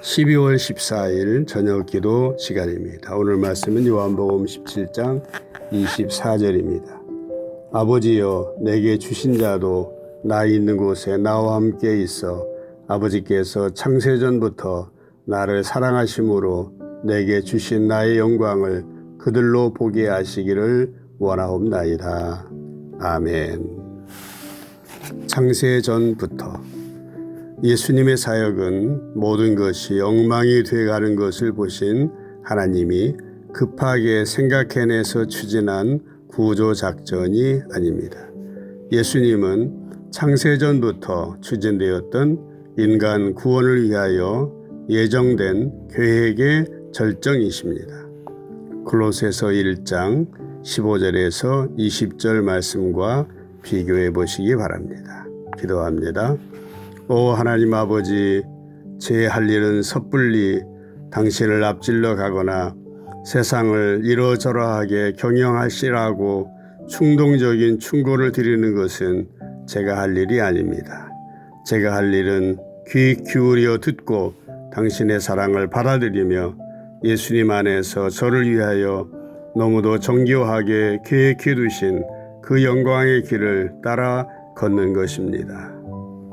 12월 14일 저녁 기도 시간입니다. 오늘 말씀은 요한복음 17장 24절입니다. 아버지여 내게 주신 자도 나 있는 곳에 나와 함께 있어 아버지께서 창세전부터 나를 사랑하심으로 내게 주신 나의 영광을 그들로 보게 하시기를 원하옵나이다. 아멘. 창세전부터 예수님의 사역은 모든 것이 엉망이 되어가는 것을 보신 하나님이 급하게 생각해내서 추진한 구조 작전이 아닙니다. 예수님은 창세전부터 추진되었던 인간 구원을 위하여 예정된 계획의 절정이십니다. 골로새서 1장 15절에서 20절 말씀과 비교해 보시기 바랍니다. 기도합니다. 오 하나님 아버지 제 할 일은 섣불리 당신을 앞질러 가거나 세상을 이러저러하게 경영하시라고 충동적인 충고를 드리는 것은 제가 할 일이 아닙니다. 제가 할 일은 귀 기울여 듣고 당신의 사랑을 받아들이며 예수님 안에서 저를 위하여 너무도 정교하게 계획해 두신 그 영광의 길을 따라 걷는 것입니다.